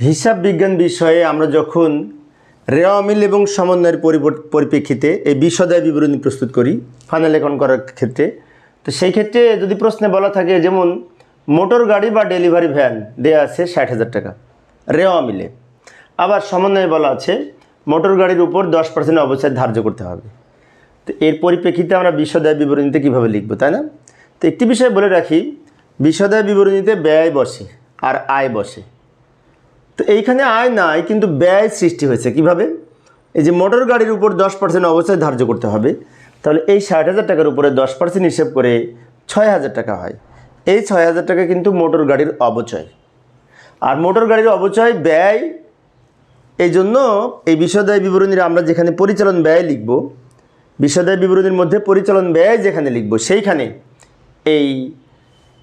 হিসাব বিজ্ঞান বিষয়ে আমরা যখন রেওয়া অমিল এবং সমন্বয়ের পরিপ্রেক্ষিতে এই বিশদায় বিবরণী প্রস্তুত করি ফাইনাল অ্যাকাউন্ট করার ক্ষেত্রে, তো সেই ক্ষেত্রে যদি প্রশ্নে বলা থাকে, যেমন, মোটর গাড়ি বা ডেলিভারি ভ্যান দেওয়া আছে ষাট হাজার টাকা রেওয়া মিলে। আবার সমন্বয়ে বলা আছে, মোটর গাড়ির উপর দশ পার্সেন্ট অবস্থায় ধার্য করতে হবে। তো এর পরিপ্রেক্ষিতে আমরা বিশদায় বিবরণীতে কীভাবে লিখব, তাই না? তো একটি বিষয় বলে রাখি, বিশদায় বিবরণীতে ব্যয় বসে আর আয় বসে। তো এইখানে আয় নাই কিন্তু ব্যয় সৃষ্টি হয়েছে। কীভাবে? এই যে মোটর গাড়ির উপর দশ পার্সেন্ট অবশ্যই ধার্য করতে হবে। তাহলে এই ষাট হাজার টাকার উপরে দশ পার্সেন্ট হিসেব করে ছয় হাজার টাকা হয়। এই ছয় হাজার টাকা কিন্তু মোটর গাড়ির অবচয় আর মোটর গাড়ির অবচয় ব্যয়, এই জন্য এই বিষয়দায় বিবরণীর আমরা যেখানে পরিচালন ব্যয় লিখব বিষয়দায় বিবরণীর মধ্যে পরিচালন ব্যয় যেখানে লিখব, সেইখানে এই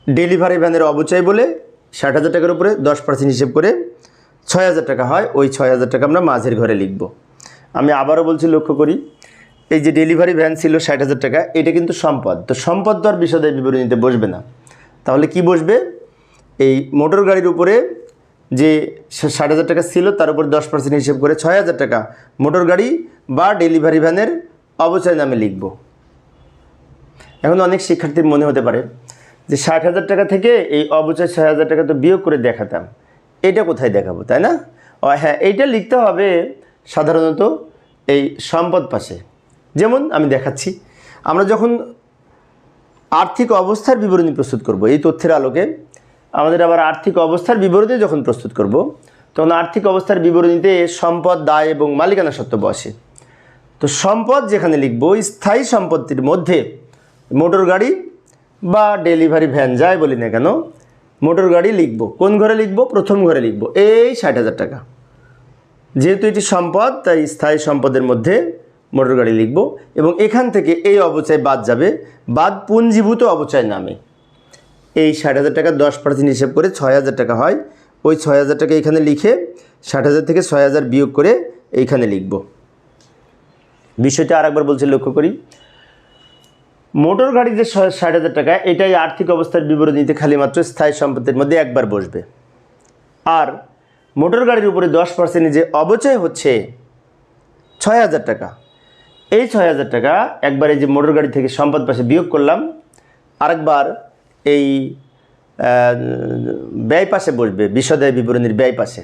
ডেলিভারি ভ্যানের অবচয় বলে ষাট হাজার টাকার উপরে দশ পার্সেন্ট হিসেব করে ছয় হাজার টাকা হয়, ওই ছয় হাজার টাকা আমরা মাঝের ঘরে লিখব। আমি আবারও বলছি, লক্ষ্য করি, এই যে ডেলিভারি ভ্যান ছিল ষাট হাজার টাকা, এটা কিন্তু সম্পদ। তো সম্পদ তো আর বিষয়দায় বিবরণীতে বসবে না। তাহলে কি বসবে? এই মোটর গাড়ির উপরে যে ষাট হাজার টাকা ছিল, তার উপর দশ পার্সেন্ট হিসেব করে ছয় হাজার টাকা মোটর গাড়ি বা ডেলিভারি ভ্যানের অবচয় নামে লিখব। এখন অনেক শিক্ষার্থীর মনে হতে পারে যে ষাট হাজার টাকা থেকে এই অবচয় ছয় হাজার টাকা তো বিয়োগ করে দেখাতাম। এটা কোথায় দেখাবো, তাই না? ও হ্যাঁ এইটা লিখতে হবে সাধারণত এই সম্পদ পাশে। যেমন আমি দেখাচ্ছি, আমরা যখন আর্থিক অবস্থার বিবরণী প্রস্তুত করব, এই তথ্যের আলোকে, আমাদের আবার আর্থিক অবস্থার বিবরণী যখন প্রস্তুত করব, তখন আর্থিক অবস্থার বিবরণীতে সম্পদ, দায় এবং মালিকানা সত্ত্ব বসে তো সম্পদ যেখানে লিখব, স্থায়ী সম্পত্তির মধ্যে, মোটর গাড়ি বা ডেলিভারি ভ্যান যায় বলি না কেন মোটর গাড়ি লিখব। কোন ঘরে লিখব? প্রথম ঘরে লিখব। এই ষাট হাজার টাকা। যেহেতু এটি সম্পদ, তাই স্থায়ী সম্পদের মধ্যে মোটর গাড়ি লিখব এবং এখান থেকে এই অবচয় বাদ যাবে। বাদ পুঞ্জীভূত অবচয় নামে। এই ষাট হাজার টাকা দশ পার্সেন্ট হিসেব করে ছয় হাজার টাকা হয়। ওই ছয় হাজার টাকা এখানে লিখে ষাট হাজার থেকে ছয় হাজার বিয়োগ করে এইখানে লিখব। বিষয়টা আরেকবার বলছি লক্ষ্য করি। মোটর গাড়ি যে ষাট হাজার টাকা, এটাই আর্থিক অবস্থার বিবরণীতে খালি মাত্র স্থায়ী সম্পত্তির মধ্যে একবার বসবে। আর মোটর গাড়ির উপরে দশ পার্সেন্ট যে অবচয় হচ্ছে, ছয় হাজার টাকা। এই ছয় হাজার টাকা একবার এই যে মোটর গাড়ি থেকে সম্পদ পাশে বিয়োগ করলাম, আরেকবার এই ব্যয় পাশে বসবে, বিশদায় বিবরণীর ব্যয় পাশে।